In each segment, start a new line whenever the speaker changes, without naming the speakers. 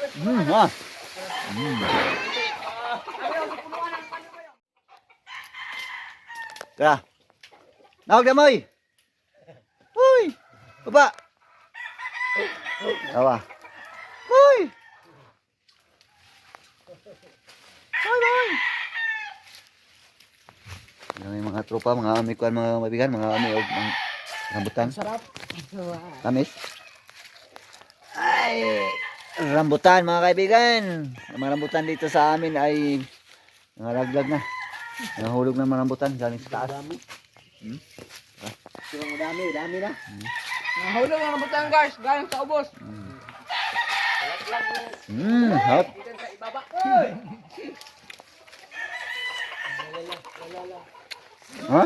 Hmm, ha. Hmm. Tara. Nawag na moy. Uy. Baba. Tawa. Uy. Uy, uy. Yan yung mga tropa, mga ami ko, mga mabigan, mga ami o mga rambutan.
Sarap.
Tamis. Ay, rambutan mga kaibigan. Ang mga rambutan dito sa amin ay nangalaglag na. Nahulog na mga rambutan galing sa taas. Hmm?
Yung dami, dami na. Nahulog ang rambutan guys, galing sa ubos.
Hmm, hot.
Dito sa ibaba. Hoy!
Ha?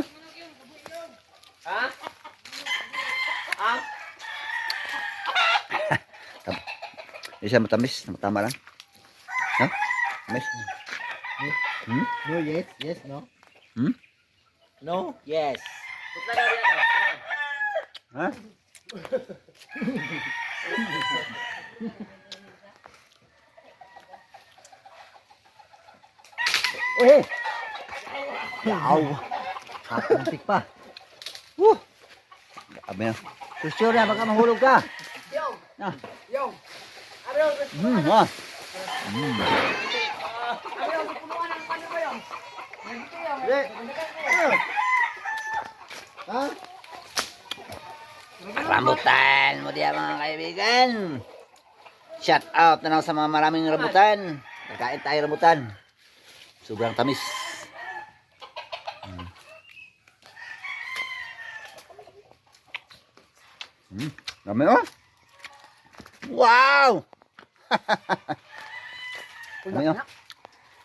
Hindi siya matamis, matama lang. Ha? Tamis. Hmm?
No, yes, yes, no.
Hmm?
No, yes.
Ha? Uy! Yaw! Kapuntik pa. Woo! Grabe na. Kusyo na, baka mahulog ka.
Yo!
Na.
Yun.
Hindi. Ha? Rambutan mo diya mga kaibigan. Shout out na lang sa mga maraming rambutan. Nagkain tayo rambutan. Sobrang tamis. Hmm. Hmm. Dami oh. Wow! Dami oh.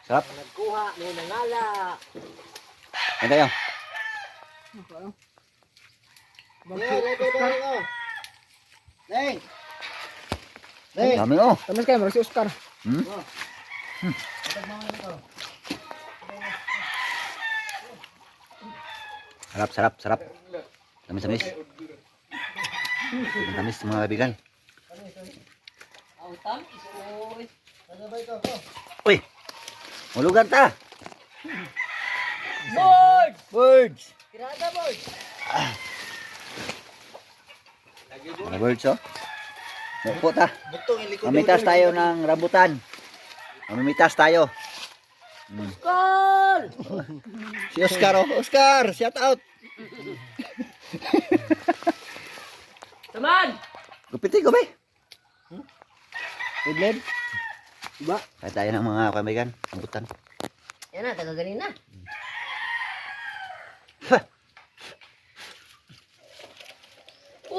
Sarap.
Nagkuha, may nangala.
Ano tayo?
Neng!
Dami oh.
Tamis kayo, marag si Oscar.
Hmm? Sarap, sarap, sarap. Tamis, tamis. Tamis mga kaibigan. Uy! Mulugan ta!
Birds!
Birds!
Tirada, birds!
Mga birds oh. Maupo ta. Mamitas tayo ng rambutan. Mamimitas tayo. Hmm.
Oscar!
Si Oscar oh. Oscar! Shout out!
Taman!
Gupiti ko ba?
Bidled? Diba?
Kaya tayo ng mga kaibigan. Rambutan.
Yan na, taga ganin na.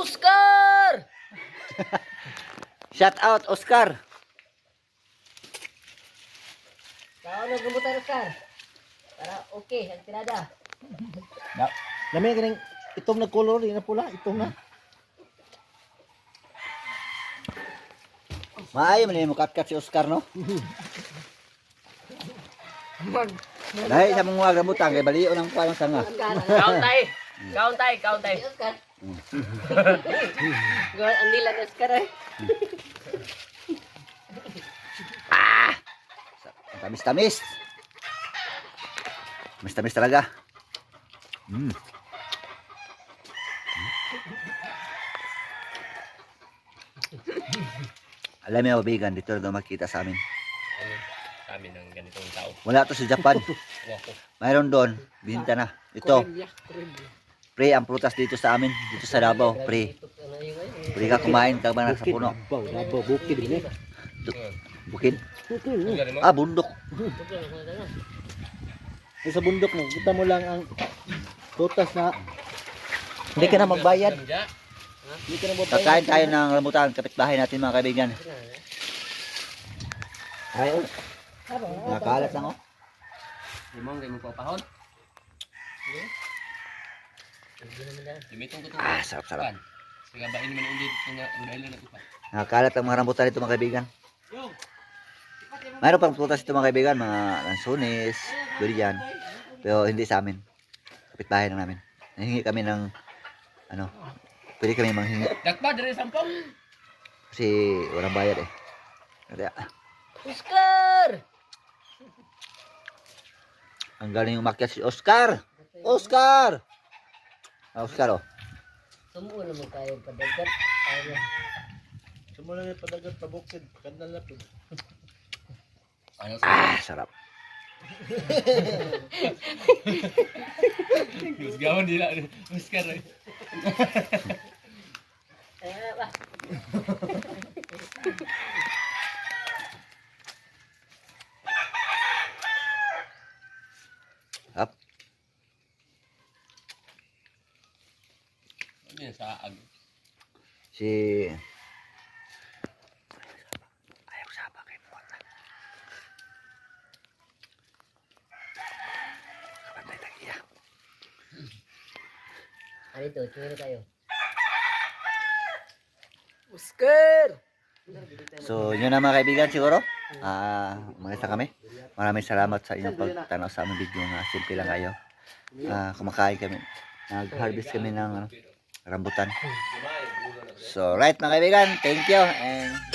Oscar!
Shout out Oscar!
Kau nagumbutan Oscar. Para okay, ang tirada.
Lami ka itong nagkolor, yun na pula, itong na.
Maayo man mo kat si Oscar no?
Mag...
Dahil sa mga rambutan kay baliw ng kuha ng sanga.
Kaun tay. Kaun tay, kaun tay.
Oscar. Gawal, ang nila ni Oscar eh.
Ang Tamis-tamis. Tamis-tamis talaga. Mm. Alam mo, bigan, dito na makita sa amin.
Kami ng ganitong tao.
Wala to sa Japan. Mayroon doon, binta na. Ito, pre ang prutas dito sa amin, dito sa Davao, pre. Pre ka kumain ka ba sa puno?
Nabaw, bukid eh.
Bukid?
Galing mo.
Ah, bundok.
Eh, sa bundok na, kita mo lang ang tutas na,
Hindi ka na magbayad. Kakain tayo ng rambutan, kapitbahay natin mga kaibigan. Ay, oh. Nakakalat lang oh.
Hindi mo papahon.
Ah, sarap, sarap.
pan. Sige, bain mo na ulit. Nga, dahil na ipa.
Nakakalat ang mga rambutan dito mga kaibigan. Mayroon pang prutas dito mga kaibigan, mga lansones, durian. Pero hindi sa amin. Kapitbahay lang namin. Nahingi kami ng, ano, pwede kami manghingi
Dakpa, dari sampong.
kasi walang bayad eh. Kaya,
Oscar!
ang galing umakyat si Oscar. Oscar! Ah, Oscar, oh.
Sumuo naman kayo padagat. Ayaw.
Sumula na padagat pabukid. Kanal na po.
Ah, sarap.
Gawin nila. Oscar.
Sarap.
Ano yun sa ag?
Si... Ayaw ko sapa kay Mota. Kapantay tagiya.
Ano ito? Kayo. Oscar!
So, yun na mga kaibigan siguro. Ah, mga kami. Maraming salamat sa inyong pagtanaw sa aming video nga simple lang kayo. Ah, kumakain kami. Nag-harvest kami ng ano, rambutan. So, right mga kaibigan, thank you and